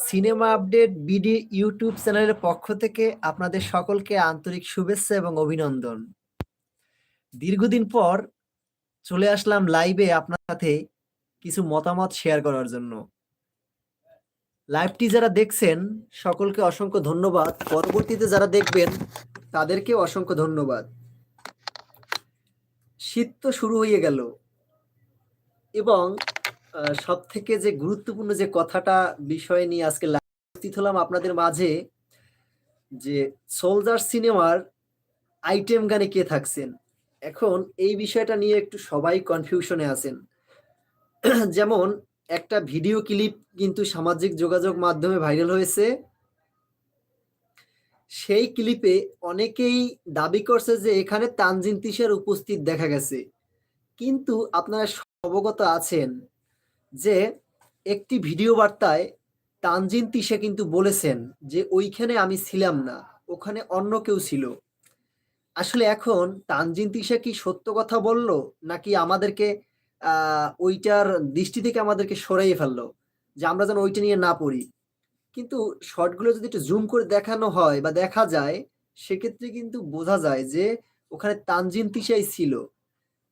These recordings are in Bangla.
সিনেমা আপডেট বিডি ইউটিউব চ্যানেলের পক্ষ থেকে আপনাদের সকলকে আন্তরিক শুভেচ্ছা এবং অভিনন্দন। দীর্ঘদিন পর চলে আসলাম লাইভে আপনার সাথে কিছু মতামত শেয়ার করার জন্য। লাইভটি যারা দেখছেন, সকলকে অসংখ্য ধন্যবাদ। পরবর্তীতে যারা দেখবেন তাদেরকে অসংখ্য ধন্যবাদ। শীত তো শুরু হয়ে গেল এবং সব থেকে যে গুরুত্বপূর্ণ যে কথাটা, বিষয় নিয়ে আজকে উপস্থিত হলাম আপনাদের মাঝে, যে সোলজার সিনেমার আইটেম গানে কে থাকছেন? এখন এই বিষয়টা নিয়ে একটু সবাই কনফিউশনে আছেন। যেমন, একটা ভিডিও ক্লিপ কিন্তু সামাজিক যোগাযোগ মাধ্যমে ভাইরাল হয়েছে। সেই ক্লিপে অনেকেই দাবি করছে যে এখানে তানজিন তিশার উপস্থিত দেখা গেছে। কিন্তু আপনারা অবগত আছেন যে একটি ভিডিও বার্তায় তানজিন তিশা কিন্তু বলেছেন যে ওইখানে আমি ছিলাম না, ওখানে অন্য কেউ ছিল। আসলে এখন তানজিন তিশা কি সত্য কথা বলল, নাকি আমাদেরকে ওইটার দৃষ্টি থেকে আমাদেরকে সরাইয়ে ফেলল, যে আমরা যেন ওইটা নিয়ে না পড়ি? কিন্তু শর্টগুলো যদি একটু জুম করে দেখানো হয় বা দেখা যায়, সেক্ষেত্রে কিন্তু বোঝা যায় যে ওখানে তানজিন তিশাই ছিল।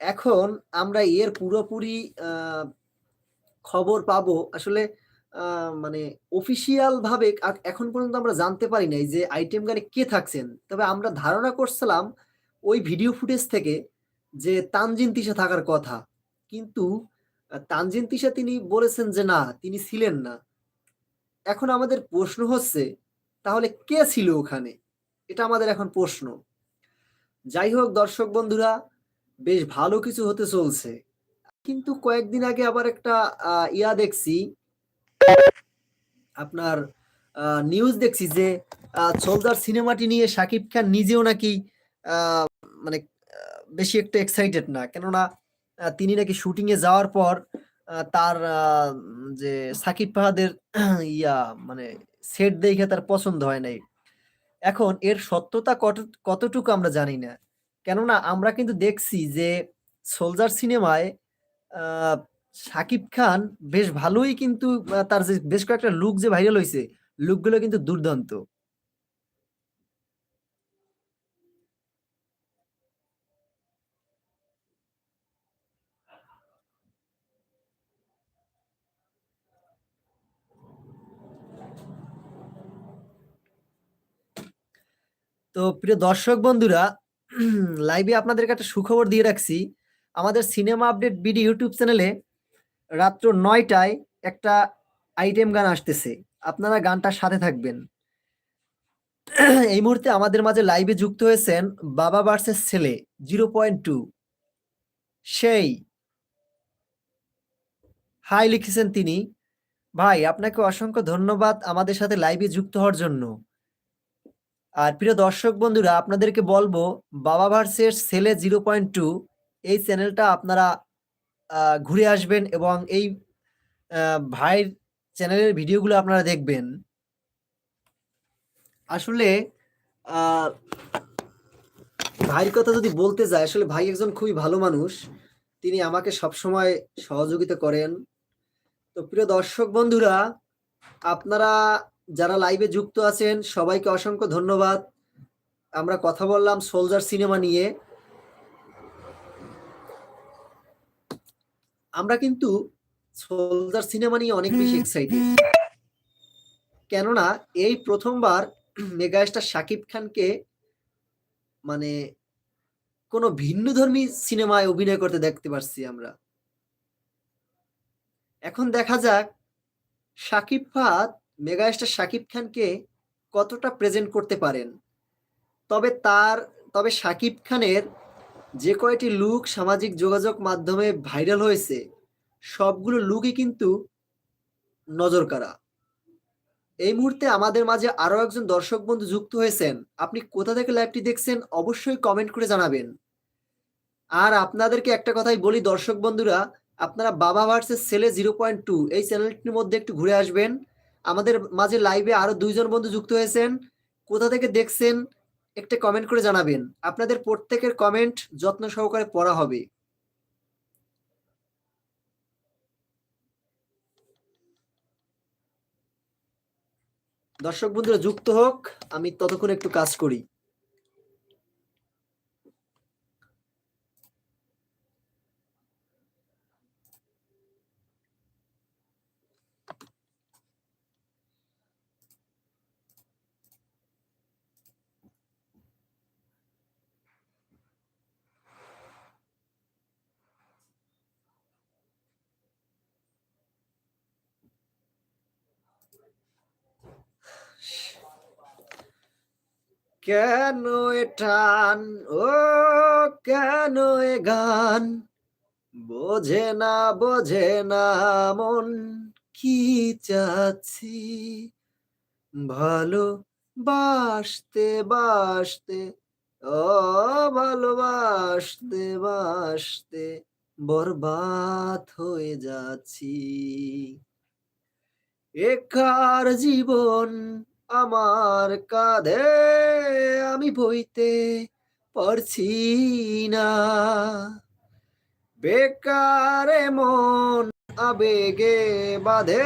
এখন আমরা এর পুরোপুরি খবর পাবো। আসলে মানে অফিসিয়াল ভাবে এখন পর্যন্ত আমরা জানতে পারি নাই যে আইটেম গানে কে থাকছেন। তবে আমরা ধারণা করছিলাম ওই ভিডিও ফুটেজ থেকে যে তানজিন তিশা থাকার কথা। কিন্তু তানজিন তিশা তিনি বলেছেন যে না, তিনি ছিলেন না। এখন আমাদের প্রশ্ন হচ্ছে, তাহলে কে ছিল ওখানে? এটা আমাদের এখন প্রশ্ন। যাই হোক দর্শক বন্ধুরা, বেশ ভালো কিছু হতে চলছে। কিন্তু কয়েকদিন আগে আবার একটা ইয়া দেখছি। আপনার নিউজ দেখছি যে সোলজার সিনেমাটি নিয়ে শাকিব খান নিজেও নাকি মানে বেশি একটা এক্সাইটেড না। কেননা তিনি নাকি শুটিং এ যাওয়ার পর তার যে সাকিব ফাহাদের, ইয়া মানে সেট দেখে তার পছন্দ হয় নাই। এখন এর সত্যতা কত, কতটুকু আমরা জানি না। কেননা, আমরা কিন্তু দেখছি যে সোলজার সিনেমায় শাকিব খান বেশ ভালোই কিন্তু তার যে বেশ কয়েকটা লুক যে ভাইরাল হয়েছে লুকগুলো কিন্তু দুর্দান্ত। তো প্রিয় দর্শক বন্ধুরা লাইভে আপনাদেরকে একটা সুখবর দিয়ে রাখছি। আমাদের সিনেমা আপডেট বিডি ইউটিউব চ্যানেলে রাত্র নয়টায় একটা আইটেম গান আসতেছে। আপনারা গানটার সাথে থাকবেন। এই মুহূর্তে আমাদের মাঝে লাইভে যুক্ত হয়েছেন বাবা ভার্সেস ছেলে জিরো পয়েন্ট টু সেই। হাই লিখেছেন তিনি। ভাই, আপনাকে অসংখ্য ধন্যবাদ আমাদের সাথে লাইভে যুক্ত হওয়ার জন্য। আর প্রিয় দর্শক বন্ধুরা, আপনাদেরকে বলব, বাবা ভার্সেস ছেলে জিরো পয়েন্ট টু এই চ্যানেলটা আপনারা ঘুরে আসবেন এবং এই ভাইয়ের চ্যানেলের ভিডিওগুলো আপনারা দেখবেন। আসলে ভাইয়ের কথা যদি বলতে যায় আসলে ভাই একজন খুবই ভালো মানুষ। তিনি আমাকে সবসময় সহযোগিতা করেন। তো প্রিয় দর্শক বন্ধুরা, আপনারা যারা লাইভে যুক্ত আছেন, সবাইকে অসংখ্য ধন্যবাদ। আমরা কথা বললাম সোলজার সিনেমা নিয়ে। আমরা কিন্তু সোলজার সিনেমা নিয়ে অনেক বেশি এক্সাইটেড কেননা, এই প্রথমবার মেগাস্টার শাকিব খানকে মানে কোনো ভিন্ন ধর্মী সিনেমায় অভিনয় করতে দেখতে পারছি আমরা। এখন দেখা যাক শাকিব ফাদ মেগাস্টার শাকিব খানকে কতটা প্রেজেন্ট করতে পারেন। তবে তার, তবে শাকিব খানের যে কয়টি লুক সামাজিক যোগাযোগ মাধ্যমে ভাইরাল হয়েছে, সবগুলো লুকই কিন্তু নজর কারা এই মুহূর্তে আমাদের মাঝে আরও একজন দর্শক বন্ধু যুক্ত হয়েছেন। আপনি কোথা থেকে লাইভটি দেখছেন অবশ্যই কমেন্ট করে জানাবেন। আর আপনাদেরকে একটা কথাই বলি দর্শক বন্ধুরা, আপনারা বাবা ভার্সেস ছেলে জিরো পয়েন্ট টু এই চ্যানেলটির মধ্যে একটু ঘুরে আসবেন। আমাদের মাঝে লাইভে আরও দুইজন বন্ধু যুক্ত হয়েছেন। কোথা থেকে দেখছেন একটা কমেন্ট করে জানাবেন। আপনাদের প্রত্যেকের কমেন্ট যত্ন সহকারে পড়া হবে। দর্শক বন্ধুরা, যুক্ত হোক, আমি ততক্ষণ একটু কাজ করি। কেন এ টান? ও কেন এ গান? বোঝে না বোঝে না মন, কি চাচ্ছি? ভালো বাসতে বাসতে, ও ভালোবাসতে বাসতে বরবাদ হয়ে যাচ্ছি। একার জীবন আমার কাঁধে আমি বইতে পারছি না। বেকারে মন আবেগে বাঁধে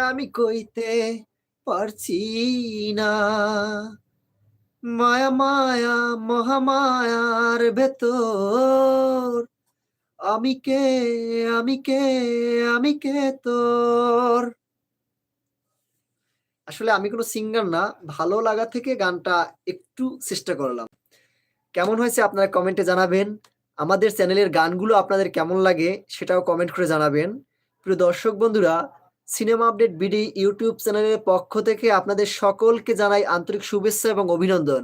আমি কইতে পারছি না। মায়া মায়া, মহামায়ার ভেতর আমি কে আমি কে আমি কে তোর? আসলে আমি কোনো সিঙ্গার না, ভালো লাগা থেকে গানটা একটু চেষ্টা করলাম। কেমন হয়েছে আপনারা কমেন্টে জানাবেন। আমাদের চ্যানেলের গানগুলো আপনাদের কেমন লাগে সেটাও কমেন্ট করে জানাবেন। প্রিয় দর্শক বন্ধুরা সিনেমা আপডেট বিডি ইউটিউব চ্যানেলের পক্ষ থেকে আপনাদের সকলকে জানাই আন্তরিক শুভেচ্ছা এবং অভিনন্দন।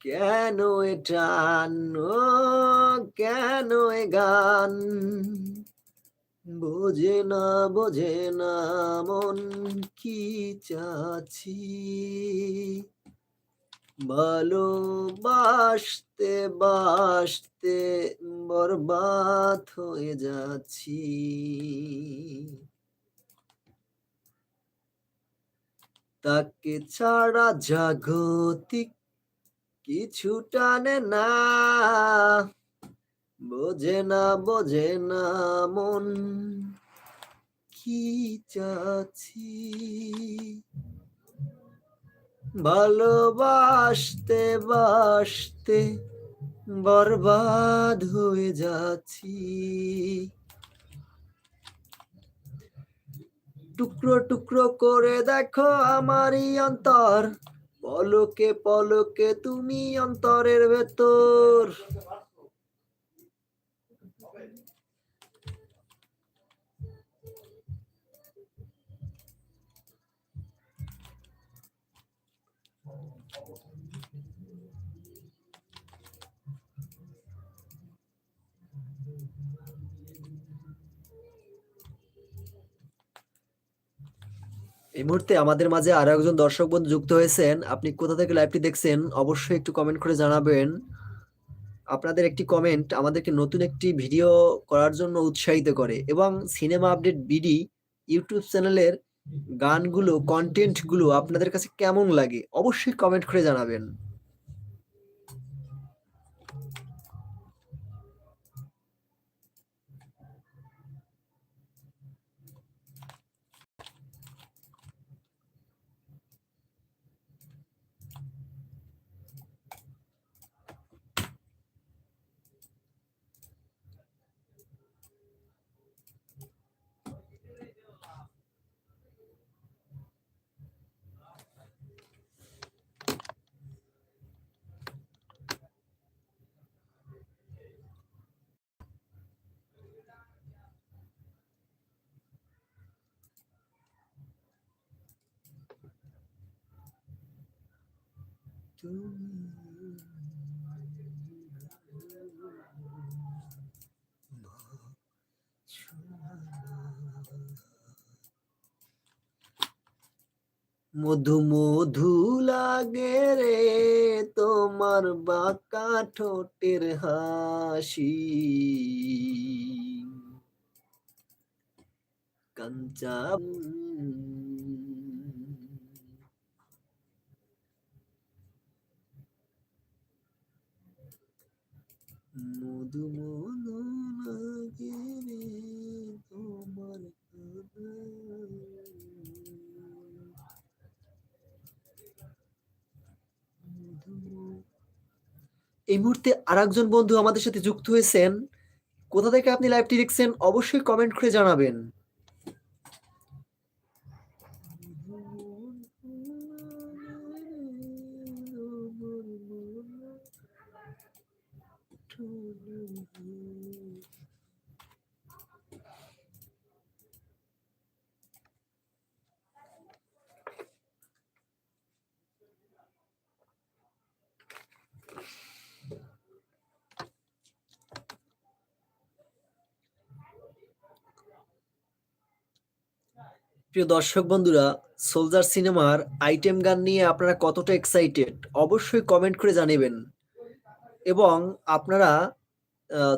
কেন এ টান কেন এ গান? বোঝে না বোঝে না, মন কি চাচ্ছি? ভালোবাসতে, বাসতে বরবাদ হয়ে যাচ্ছি। তাকে ছাড়া জাগতিক কিছু টানে না। বোঝে না বোঝে না মন। কি চাচ্ছি? ভালোবাসতে, বাসতে বরবাদ হয়ে যাচ্ছি। টুকরো টুকরো করে দেখো আমারই অন্তর। পলকে পলকে তুমি অন্তরের ভেতর। এই মুহূর্তে আমাদের মাঝে আরও একজন দর্শক বন্ধু যুক্ত হয়েছেন। আপনি কোথা থেকে লাইভটি দেখছেন, অবশ্যই একটু কমেন্ট করে জানাবেন। আপনাদের একটি কমেন্ট আমাদেরকে নতুন একটি ভিডিও করার জন্য উৎসাহিত করে এবং সিনেমা আপডেট বিডি ইউটিউব চ্যানেলের গানগুলো কন্টেন্টগুলো আপনাদের কাছে কেমন লাগে, অবশ্যই কমেন্ট করে জানাবেন। মধু মধু লাগে রে তোমার বাঁকা ঠোঁটের হাসি। কাঞ্চা মধুমন লাগে তোমার এই মুহূর্তে আর একজন বন্ধু আমাদের সাথে যুক্ত হয়েছেন। কোথা থেকে আপনি লাইভটি দেখছেন, অবশ্যই কমেন্ট করে জানাবেন। প্রিয় দর্শক বন্ধুরা সোলজার সিনেমার আইটেম গান নিয়ে আপনারা কতটা এক্সাইটেড অবশ্যই কমেন্ট করে জানাবেন। এবং আপনারা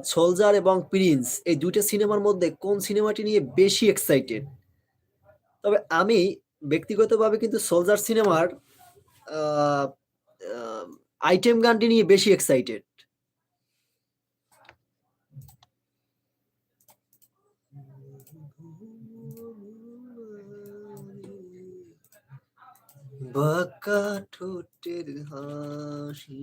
সোলজার এবং প্রিন্স এই দুইটা সিনেমার মধ্যে কোন সিনেমাটি নিয়ে বেশি এক্সাইটেড তবে আমি ব্যক্তিগতভাবে কিন্তু সোলজার সিনেমার আইটেম গানটি নিয়ে বেশি এক্সাইটেড বাঁকা ঠোঁটের হাসি।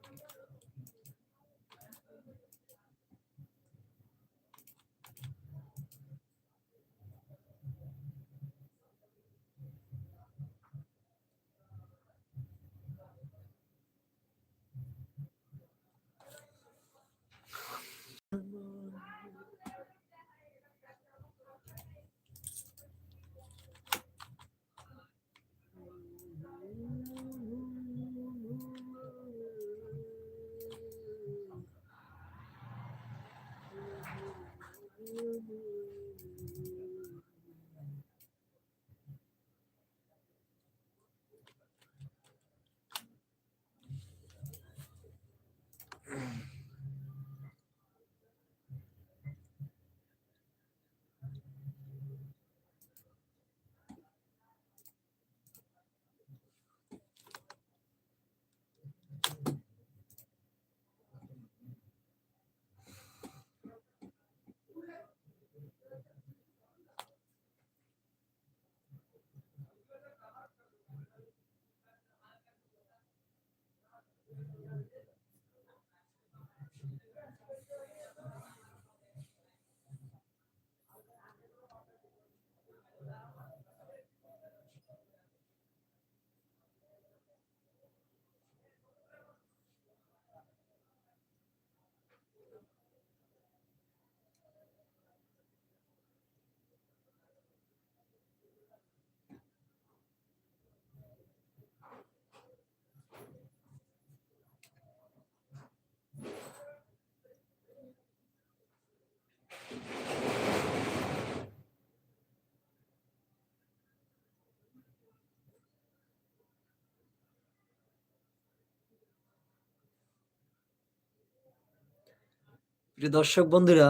প্রিয় দর্শক বন্ধুরা,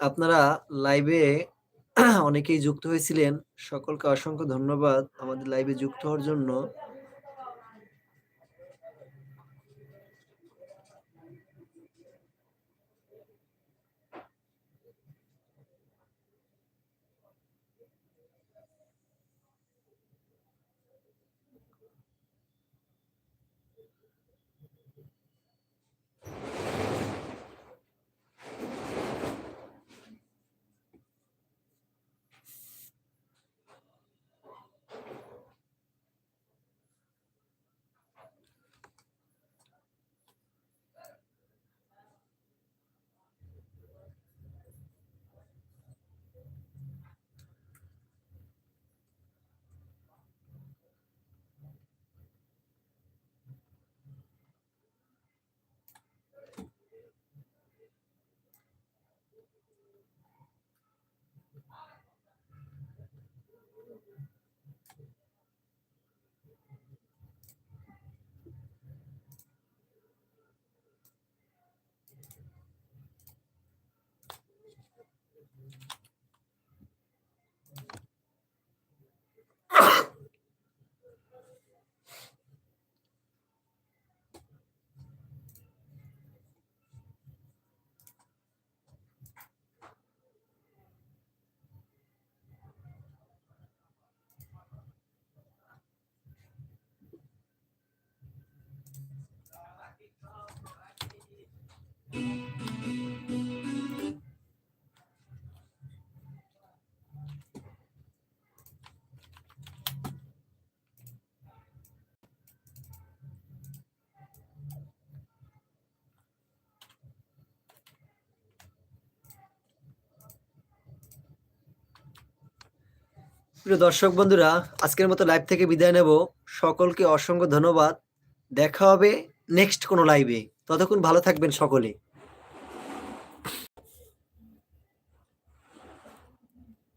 আপনারা লাইভে অনেকেই যুক্ত হয়েছিলেন। সকলকে অসংখ্য ধন্যবাদ আমাদের লাইভে যুক্ত হওয়ার জন্য। প্রিয় দর্শক বন্ধুরা, আজকের মতো লাইভ থেকে বিদায় নেব। সকলকে অসংখ্য ধন্যবাদ। দেখা হবে নেক্সট কোনো লাইভে ততক্ষণ ভালো থাকবেন সকলে।